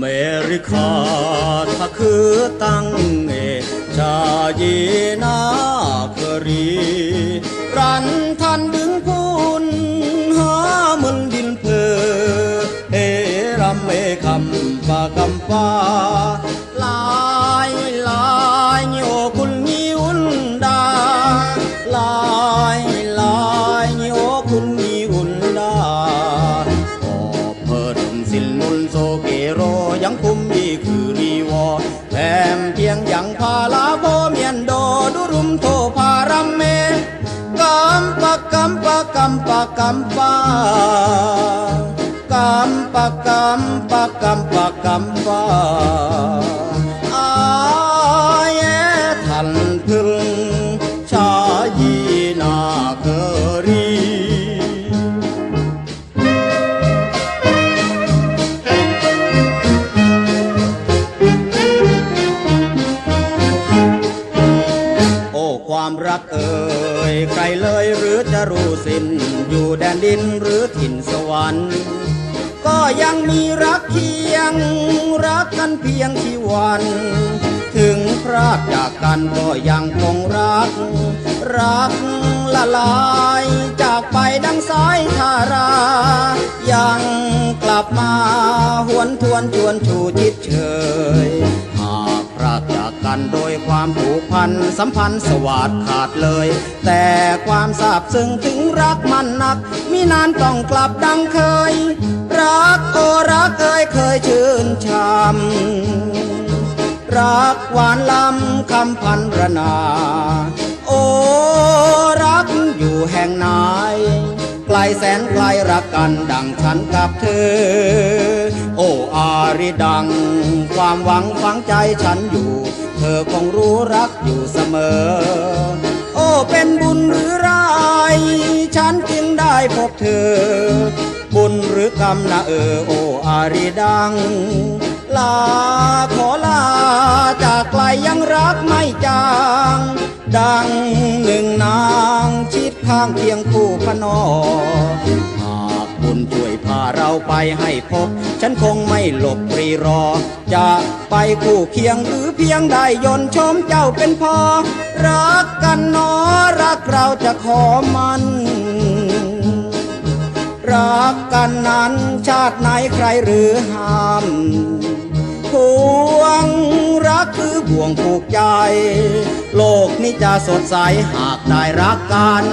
메리카 타크 땅에 자이나 거리 란탄 등분 하문 딜프 에람에 감파 감파 มยีคือรีวอแถมเพียงยังพาลาโพเมียนโดดุรุมโทพารัมเมกัมปะกัมปะกัมปะกัมปะกัมปะกัมปะกัมปะกัมปะ ความรักเอ่ยใครเลยหรือจะรู้สิ้น อยู่แดนดินหรือถิ่นสวรรค์ ก็ยังมีรักเคียง รักกันเพียงที่วัน ถึงพรากจากกันก็ยังคงรัก รักละลายจากไปดังสายทารา ยังกลับมาหวนทวนชวนชูจิตเชยหากพรากจากกันโดย พันสัมพันธ์สวัสดขาดเลย แต่ความซาบซึ้งถึงรักมันนักมินานต้องกลับดังเคย รักโอรักเอ่ยเคยชื่นชมรักหวานล้ำคำพันรนา โอรักอยู่แห่งไหนไกลแสนไกลรักกันดังฉันกับเธอ โออาริดัง ความหวังฝังใจฉันอยู่ เธอคงรู้รักอยู่เสมอ โอ้เป็นบุญหรือร้ายฉันจึงได้พบเธอ บุญหรือกรรมนะเออโอ้อาริดัง ลาขอลาจากไกลยังรักไม่จาง ดังหนึ่งนางชิดข้างเคียงคู่พนอ บุญช่วยพาเราไปให้พบ ฉันคงไม่หลบปรีรอ จะไปคู่เคียงหรือเพียงได้ยนชมเจ้าเป็นพอ รักกันหนอรักเราจะขอมัน รักกันนั้นชาติไหนใครหรือห้ามพวงรักคือบ่วงผูกใจ โลกนี้จะสดใสหากได้รักกัน